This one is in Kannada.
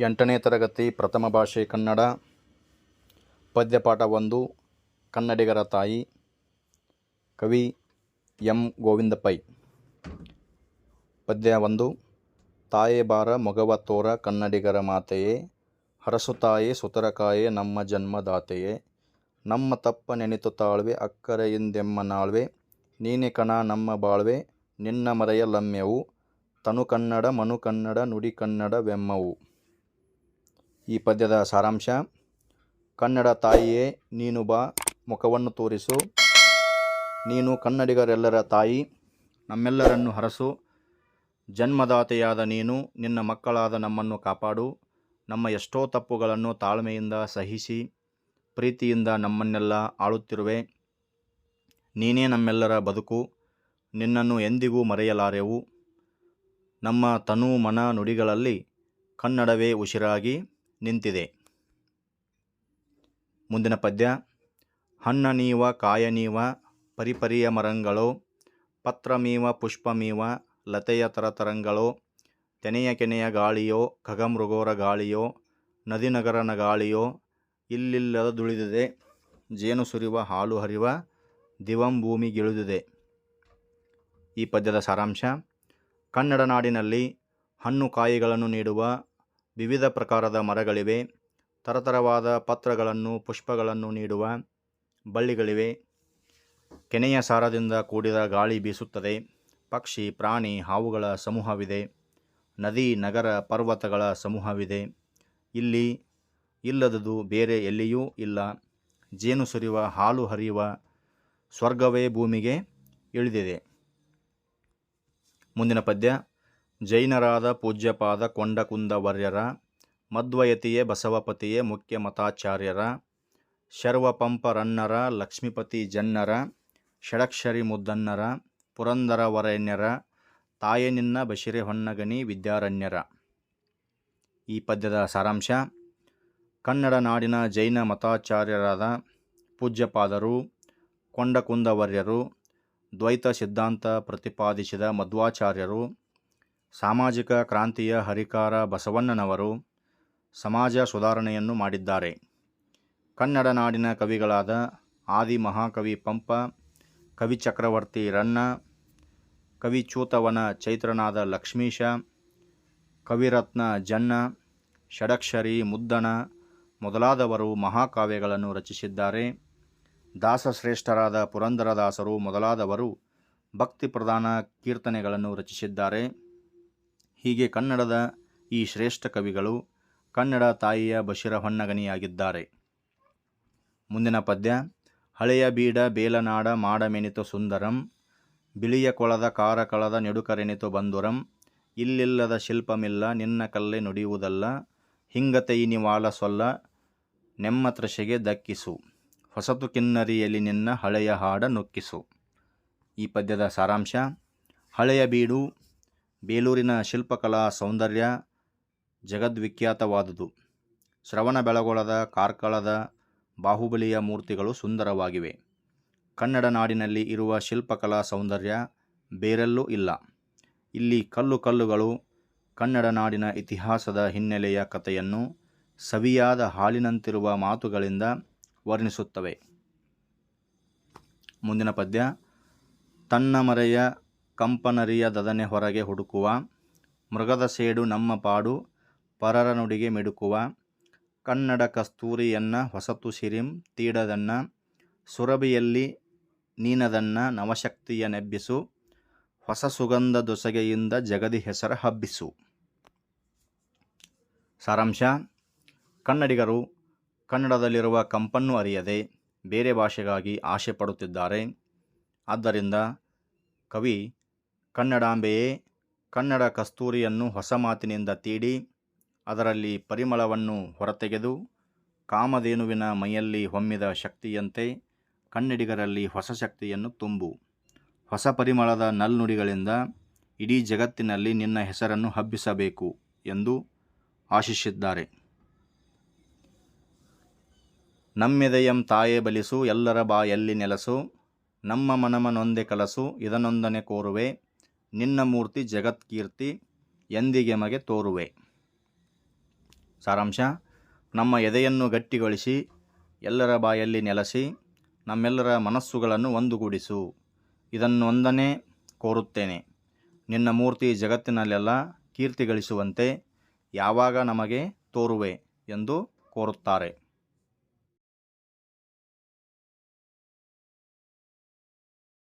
ಎಂಟನೇ ತರಗತಿ ಪ್ರಥಮ ಭಾಷೆ ಕನ್ನಡ, ಪದ್ಯಪಾಠ ಒಂದು, ಕನ್ನಡಿಗರ ತಾಯಿ, ಕವಿ ಎಂ. ಗೋವಿಂದ ಪೈ ಪದ್ಯ ಒಂದು, ತಾಯೇ ಬಾರ ಮೊಗವ ತೋರ ಕನ್ನಡಿಗರ ಮಾತೆಯೇ ತಾಯೇ ಸುತರಕಾಯೇ ನಮ್ಮ ಜನ್ಮದಾತೆಯೇ ನಮ್ಮ ತಪ್ಪ ನೆನೆತು ತಾಳ್ವೆ ಅಕ್ಕರೆಯಿಂದೆಮ್ಮ ನಾಳ್ವೆ, ನೀನೆ ಕಣ ನಮ್ಮ ಬಾಳ್ವೆ, ನಿನ್ನ ಮರೆಯ ಲಮ್ಯವು, ತನು ಕನ್ನಡ ಮನು ಕನ್ನಡ ನುಡಿ ಕನ್ನಡವೆಮ್ಮವು ಈ ಪದ್ಯದ ಸಾರಾಂಶ, ಕನ್ನಡ ತಾಯಿಯೇ, ನೀನು ಬಾ, ಮುಖವನ್ನು ತೋರಿಸು. ನೀನು ಕನ್ನಡಿಗರೆಲ್ಲರ ತಾಯಿ, ನಮ್ಮೆಲ್ಲರನ್ನು ಹರಸು. ಜನ್ಮದಾತೆಯಾದ ನೀನು, ನಿನ್ನ ಮಕ್ಕಳಾದ ನಮ್ಮನ್ನು ಕಾಪಾಡು. ನಮ್ಮ ಎಷ್ಟೋ ತಪ್ಪುಗಳನ್ನು ತಾಳ್ಮೆಯಿಂದ ಸಹಿಸಿ, ಪ್ರೀತಿಯಿಂದ ನಮ್ಮನ್ನೆಲ್ಲ ಆಳುತ್ತಿರುವೆ. ನೀನೇ ನಮ್ಮೆಲ್ಲರ ಬದುಕು, ನಿನ್ನನ್ನು ಎಂದಿಗೂ ಮರೆಯಲಾರೆವು. ನಮ್ಮ ತನು ಮನ ನುಡಿಗಳಲ್ಲಿ ಕನ್ನಡವೇ ಉಸಿರಾಗಿ. ನಿಂತಿದೆ. ಮುಂದಿನ ಪದ್ಯ, ಹಣ್ಣ ನೀವ, ಕಾಯ ನೀವ, ಪರಿಪರಿಯ ಮರಂಗಳೋ ಪತ್ರಮೀವ ಪುಷ್ಪಮೀವ ಲತೆಯ ತರತರಂಗಳೋ ತೆನೆಯ ಕೆನೆಯ ಗಾಳಿಯೋ ಖಗಮೃಗೋರ ಗಾಳಿಯೋ ನದಿನಗರನ ಗಾಳಿಯೋ, ಇಲ್ಲಿಲ್ಲದ ದುಳಿದಿದೆ, ಜೇನು ಸುರಿವ, ಹಾಲು ಹರಿವ, ದಿವಂ ಭೂಮಿಗಿಳಿದಿದೆ ಈ ಪದ್ಯದ ಸಾರಾಂಶ, ಕನ್ನಡ ನಾಡಿನಲ್ಲಿ ಹಣ್ಣು ಕಾಯಿಗಳನ್ನು ನೀಡುವ ವಿವಿಧ ಪ್ರಕಾರದ ಮರಗಳಿವೆ. ತರತರವಾದ ಪತ್ರಗಳನ್ನು, ಪುಷ್ಪಗಳನ್ನು ನೀಡುವ ಬಳ್ಳಿಗಳಿವೆ. ಕೆನೆಯ ಸಾರದಿಂದ ಕೂಡಿದ ಗಾಳಿ ಬೀಸುತ್ತದೆ. ಪಕ್ಷಿ, ಪ್ರಾಣಿ, ಹಾವುಗಳ ಸಮೂಹವಿದೆ. ನದಿ, ನಗರ, ಪರ್ವತಗಳ ಸಮೂಹವಿದೆ. ಇಲ್ಲಿ ಇಲ್ಲದದು ಬೇರೆ ಎಲ್ಲಿಯೂ ಇಲ್ಲ. ಜೇನು ಸುರಿಯುವ ಹಾಲು ಹರಿಯುವ ಸ್ವರ್ಗವೇ ಭೂಮಿಗೆ ಇಳಿದಿದೆ. ಮುಂದಿನ ಪದ್ಯ. ಜೈನರಾದ ಪೂಜ್ಯಪಾದ ಕೊಂಡಕುಂದವರ್ಯರ ಮಧ್ವಯತಿಯೇ ಬಸವಪತಿಯೇ ಮುಖ್ಯ ಮತಾಚಾರ್ಯರ, ಶರ್ವಪಂಪರನ್ನರ, ಲಕ್ಷ್ಮೀಪತಿ ಜನ್ನರ, ಷಡಕ್ಷರಿ ಮುದ್ದನ್ನರ ಪುರಂದರ ತಾಯನಿನ್ನ ತಾಯೆ ನಿನ್ನ ಬಶಿರೆ ಹೊನ್ನಗಣಿ ವಿದ್ಯಾರಣ್ಯರ. ಈ ಪದ್ಯದ ಸಾರಾಂಶ, ಕನ್ನಡ ನಾಡಿನ ಜೈನ ಮತಾಚಾರ್ಯರಾದ ಪೂಜ್ಯಪಾದರು, ಕೊಂಡಕುಂದವರ್ಯರು, ದ್ವೈತ ಸಿದ್ಧಾಂತ ಪ್ರತಿಪಾದಿಸಿದ ಮಧ್ವಾಚಾರ್ಯರು ಸಾಮಾಜಿಕ ಕ್ರಾಂತಿಯ ಹರಿಕಾರ ಬಸವಣ್ಣನವರು ಸಮಾಜ ಸುಧಾರಣೆಯನ್ನು ಮಾಡಿದ್ದಾರೆ. ಕನ್ನಡ ನಾಡಿನ ಕವಿಗಳಾದ ಆದಿ ಮಹಾಕವಿ ಪಂಪ, ಕವಿ ಚಕ್ರವರ್ತಿ ರನ್ನ ಕವಿಚೂತವನ ಚೈತ್ರನಾದ ಲಕ್ಷ್ಮೀಶ, ಕವಿರತ್ನ ಜನ್ನ, ಷಡಕ್ಷರಿ ಮುದ್ದಣ ಮೊದಲಾದವರು ಮಹಾಕಾವ್ಯಗಳನ್ನು ರಚಿಸಿದ್ದಾರೆ. ದಾಸಶ್ರೇಷ್ಠರಾದ ಪುರಂದರದಾಸರು ಮೊದಲಾದವರು ಭಕ್ತಿ ಪ್ರಧಾನ ಕೀರ್ತನೆಗಳನ್ನು ರಚಿಸಿದ್ದಾರೆ. ಹೀಗೆ ಕನ್ನಡದ ಈ ಶ್ರೇಷ್ಠ ಕವಿಗಳು ಕನ್ನಡ ತಾಯಿಯ ಬಶಿರ ಹೊನ್ನಗನಿಯಾಗಿದ್ದಾರೆ. ಮುಂದಿನ ಪದ್ಯ, ಹಳೆಯ ಬೀಡ ಬೇಲನಾಡ ಮಾಡಮೆನಿತು ಸುಂದರಂ, ಬಿಳಿಯ ಕೊಳದ ಕಾರಕಳದ ನೆಡುಕರೆನಿತು ಬಂದುರಂ, ಇಲ್ಲಿಲ್ಲದ ಶಿಲ್ಪಮಿಲ್ಲ ನಿನ್ನ ಕಲ್ಲೆ ನುಡಿಯುವುದಲ್ಲ ಹಿಂಗತೈನಿ ವಾಲ ಸೊಲ್ಲ ನೆಮ್ಮ ತೃಷೆಗೆ ದಕ್ಕಿಸು, ಹೊಸತು ಕಿನ್ನರಿಯಲ್ಲಿ ನಿನ್ನ ಹಳೆಯ ಹಾಡ ನೊಕ್ಕಿಸು. ಈ ಪದ್ಯದ ಸಾರಾಂಶ, ಹಳೆಯ ಬೀಡು ಬೇಲೂರಿನ ಶಿಲ್ಪಕಲಾ ಸೌಂದರ್ಯ ಜಗದ್ವಿಖ್ಯಾತವಾದುದು. ಶ್ರವಣ ಬೆಳಗೊಳದ, ಕಾರ್ಕಳದ, ಬಾಹುಬಲಿಯ ಮೂರ್ತಿಗಳು ಸುಂದರವಾಗಿವೆ. ಕನ್ನಡ ನಾಡಿನಲ್ಲಿ ಇರುವ ಶಿಲ್ಪಕಲಾ ಸೌಂದರ್ಯ ಬೇರೆಲ್ಲೂ ಇಲ್ಲ. ಇಲ್ಲಿ ಕಲ್ಲು ಕಲ್ಲುಗಳು, ಕನ್ನಡ ನಾಡಿನ ಇತಿಹಾಸದ ಹಿನ್ನೆಲೆಯ ಕಥೆಯನ್ನು ಸವಿಯಾದ ಹಾಲಿನಂತಿರುವ ಮಾತುಗಳಿಂದ ವರ್ಣಿಸುತ್ತವೆ. ಮುಂದಿನ ಪದ್ಯ, ತನ್ನ ಮರೆಯ ಕಂಪನರಿಯ ದದನೆ ಹೊರಗೆ ಹುಡುಕುವ, ಮೃಗದ ಸೇಡು ನಮ್ಮ ಪಾಡು, ಪರರ ನುಡಿಗೆ ಮಿಡುಕುವ, ಕನ್ನಡ ಕಸ್ತೂರಿಯನ್ನ ಹೊಸತು ಸಿರಿಂ, ತೀಡದನ್ನ, ಸುರಭಿಯಲ್ಲಿ ನೀನದನ್ನ ನವಶಕ್ತಿಯ ನೆಬ್ಬಿಸು, ಹೊಸ ಸುಗಂಧ ದೊಸಗೆಯಿಂದ ಜಗದಿ ಹೆಸರ ಹಬ್ಬಿಸು. ಸಾರಾಂಶ, ಕನ್ನಡಿಗರು ಕನ್ನಡದಲ್ಲಿರುವ ಕಂಪನ್ನು ಅರಿಯದೆ ಬೇರೆ ಭಾಷೆಗಾಗಿ ಆಶೆ ಪಡುತ್ತಿದ್ದಾರೆ. ಆದ್ದರಿಂದ ಕವಿ ಕನ್ನಡಾಂಬೆಯೇ ಕನ್ನಡ ಕಸ್ತೂರಿಯನ್ನು ಹೊಸ ಮಾತಿನಿಂದ ತೀಡಿ, ಅದರಲ್ಲಿ ಪರಿಮಳವನ್ನು ಹೊರತೆಗೆದು, ಕಾಮಧೇನುವಿನ ಮೈಯಲ್ಲಿ ಹೊಮ್ಮಿದ ಶಕ್ತಿಯಂತೆ ಕನ್ನಡಿಗರಲ್ಲಿ ಹೊಸ ಶಕ್ತಿಯನ್ನು ತುಂಬು. ಹೊಸ ಪರಿಮಳದ ನಲ್ನುಡಿಗಳಿಂದ ಇಡೀ ಜಗತ್ತಿನಲ್ಲಿ ನಿನ್ನ ಹೆಸರನ್ನು ಹಬ್ಬಿಸಬೇಕು ಎಂದು ಆಶಿಸಿದ್ದಾರೆ. ನಮ್ಮೆದೆಯಂ ತಾಯೇ ಬಲಿಸು, ಎಲ್ಲರ ಬಾಯಲ್ಲಿ ನೆಲಸು, ನಮ್ಮ ಮನಮ ನೊಂದೆ ಕಲಸು, ಇದನೊಂದನೆ ಕೋರುವೆ. ನಿನ್ನ ಮೂರ್ತಿ ಜಗತ್ಕೀರ್ತಿ ಎಂದಿಗೆ ಮಗೆ ತೋರುವೆ. ಸಾರಾಂಶ, ನಮ್ಮ ಎದೆಯನ್ನು ಗಟ್ಟಿಗೊಳಿಸಿ, ಎಲ್ಲರ ಬಾಯಲ್ಲಿ ನೆಲೆಸಿ, ನಮ್ಮೆಲ್ಲರ ಮನಸ್ಸುಗಳನ್ನು ಒಂದುಗೂಡಿಸು. ಇದನ್ನು ಒಂದನೇ ಕೋರುತ್ತೇನೆ. ನಿನ್ನ ಮೂರ್ತಿ ಜಗತ್ತಿನಲ್ಲೆಲ್ಲ ಕೀರ್ತಿ ಗಳಿಸುವಂತೆ ಯಾವಾಗ ನಮಗೆ ತೋರುವೆ ಎಂದು ಕೋರುತ್ತಾರೆ.